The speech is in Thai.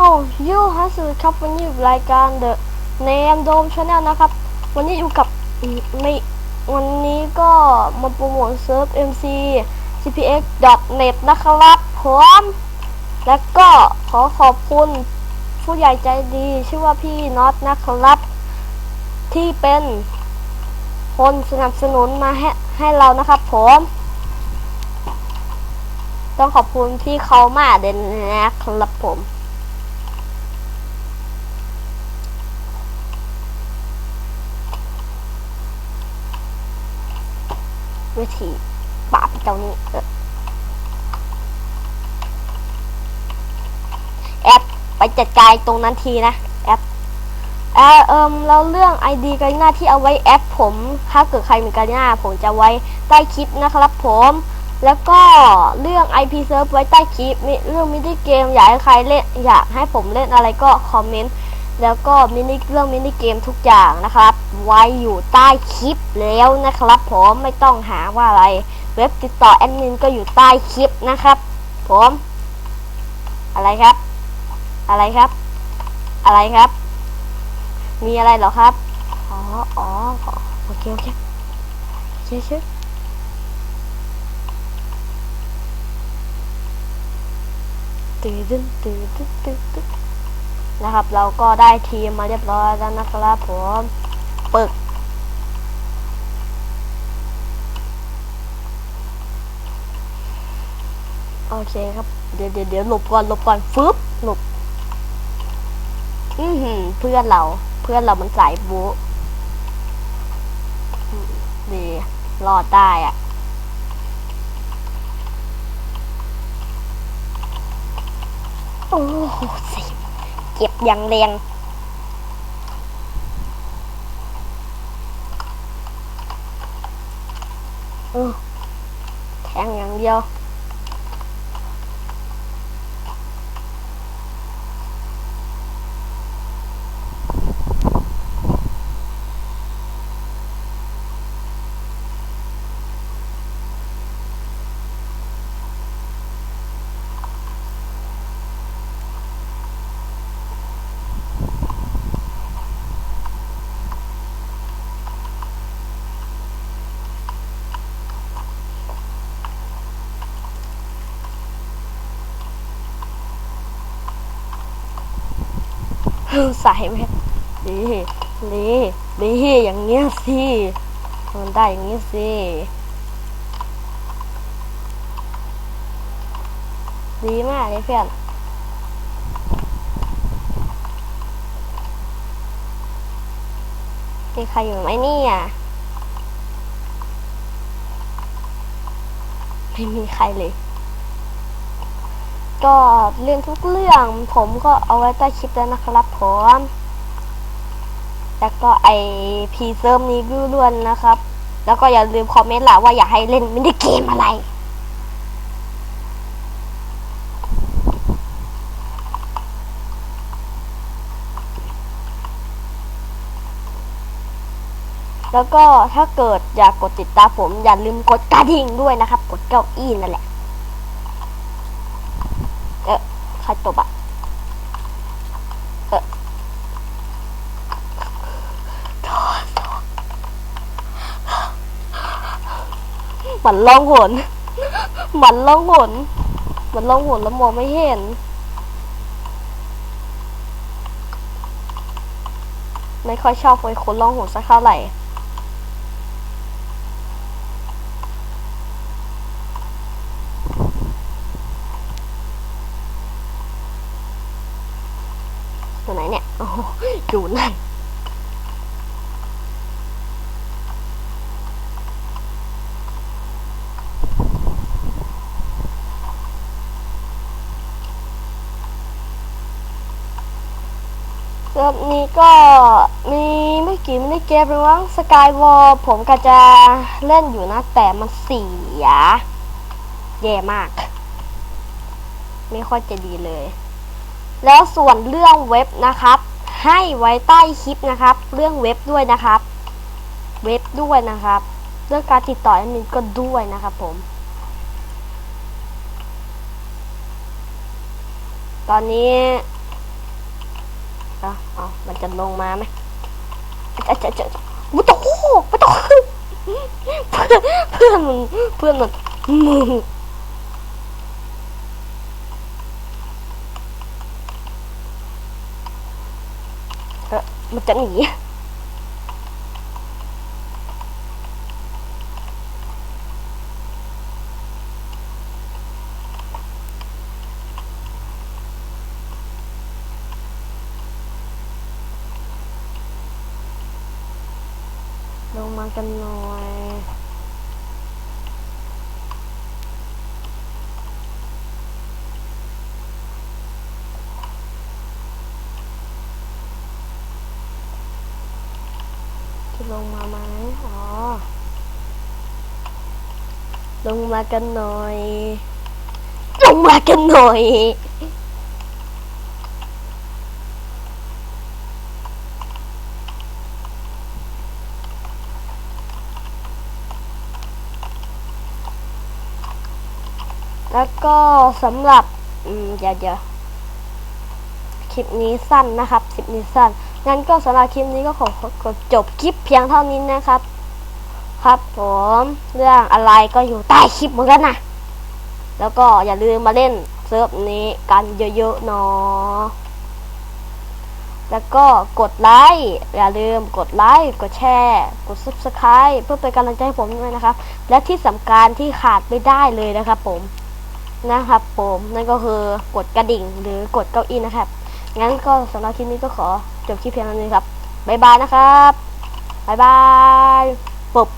อ้ยูฮัสครับวันนี้อยู่รายการ The Name Dome Channel นะครับ วันนี้อยู่กับไม่วันนี้ก็มาโปรโมทเซิร์ฟ MC CPX net นะครับผมแล้วก็ขอขอบคุณผู้ใหญ่ใจดี ชื่อว่าพี่น็อตนะครับ ที่เป็นคนสนับสนุนมาให้ให้เรานะครับผมต้องขอบคุณพี่เขามากเด่นนะครับผม วิธีปราบเจ้านี้แอปไปจัดการตรงนั้นทีนะแอปเออเอิมแล้วเรื่อง ID การหน้าที่เอาไว้แอปผม ถ้าเกิดใครมีการหน้าผมจะไว้ใต้คลิปนะครับผมแล้วก็เรื่อง IP serve ไว้ใต้คลิปเรื่องมินิเกมอยากให้ใครเล่นอยากให้ผมเล่นอะไรก็คอมเมนต์ แล้วก็มินิเรื่องมินิเกมทุกอย่างนะครับ ไว้อยู่ใต้คลิปแล้วนะครับผมไม่ต้องหาว่าอะไร เว็บติดต่อแอดมินก็อยู่ใต้คลิปนะครับ ผม อะไรครับ อะไรครับ อะไรครับ มีอะไรหรอครับอ๋ออ๋อโอเคโอเคเชื่อเชื่อตื่นตื่นตื่นตื่น นะครับ เราก็ได้ทีมมาเรียบร้อยแล้วนะครับผมปึกโอเคครับ เดี๋ยวเดี๋ยวเดี๋ยวหลบก่อนหลบก่อนฟึบหลบอือหือเพื่อนเรา เพื่อนเรามันสายบูดีรอดได้อะโอ้โหสิ เก็บอย่างแรงแทงอย่างเดียว ใส่ไหมดีดีดีอย่างเงี้ยสิมันได้อย่างงี้สิดีมากเลยเพื่อนมีใครอยู่ไหมนี่ยไม่มีใครเลย ก็เรื่องทุกเรื่องผมก็เอาไว้ใต้คลิปแล้วนะครับผมแล้วก็ไอพีเซิร์มนี้ล้วนนะครับ แล้วก็อย่าลืมคอมเมนต์ล่ะว่าอยากให้เล่นมินิเกมอะไรแล้วก็ถ้าเกิดอยากกดติดตามผม อย่าลืมกดกระดิ่งด้วยนะครับ กดเก้าอี้นั่นแหละ เออใครตบอะเออหมันล่องหนหมันล่องหนหมันล่องหนแล้วมองไม่เห็นไม่ค่อยชอบไอ้คนล่องหนสักเท่าไหร่ อยู่ไหนเนี่ย โอ้โห อยู่นั่นเซิร์ฟนี้ก็มีไม่กี่มินิเกมเลยมั้งสกายวอลผมก็จะเล่นอยู่นะ แต่มันเสียแย่มาก ไม่ค่อยจะดีเลย แล้วส่วนเรื่องเว็บนะครับ ให้ไว้ใต้คลิปนะครับ เรื่องเว็บด้วยนะครับ เว็บด้วยนะครับ เรื่องการติดต่อแอดมินก็ด้วยนะครับผม ตอนนี้เอาเอามันจะลงมาไหมจะจะจะจะไม่ต้อไม่ต้องเพื่อนเพื่อนมันเพื่อนมันมึงเออ มันจะหนีลงมากันหน่อย จะลงมาไหมอ๋อ ลงมากันหน่อย ลงมากันหน่อย แล้วก็สำหรับ อืมเดี๋ยวเดี๋ยวคลิปนี้สั้นนะครับ คลิปนี้สั้น งั้นก็สำหรับคลิปนี้ก็ขอจบคลิปเพียงเท่านี้นะครับ ครับผมเรื่องอะไรก็อยู่ใต้คลิปเหมือนกันนะแล้วก็อย่าลืมมาเล่นเซิร์ฟนี้กันเยอะๆเนาะแล้วก็กดไลค์อย่าลืมกดไลค์กดแชร์กด subscribe เพื่อเป็นกำลังใจให้ผมด้วยนะครับ และที่สำคัญที่ขาดไม่ได้เลยนะครับผมนะครับผมนั่นก็คือกดกระดิ่งหรือกดเก้าอี้นะครับ งั้นก็สำหรับคลิปนี้ก็ขอ จบคลิปเพียงเท่านี้ครับ บ๊ายบายนะครับ บ๊ายบายปุบ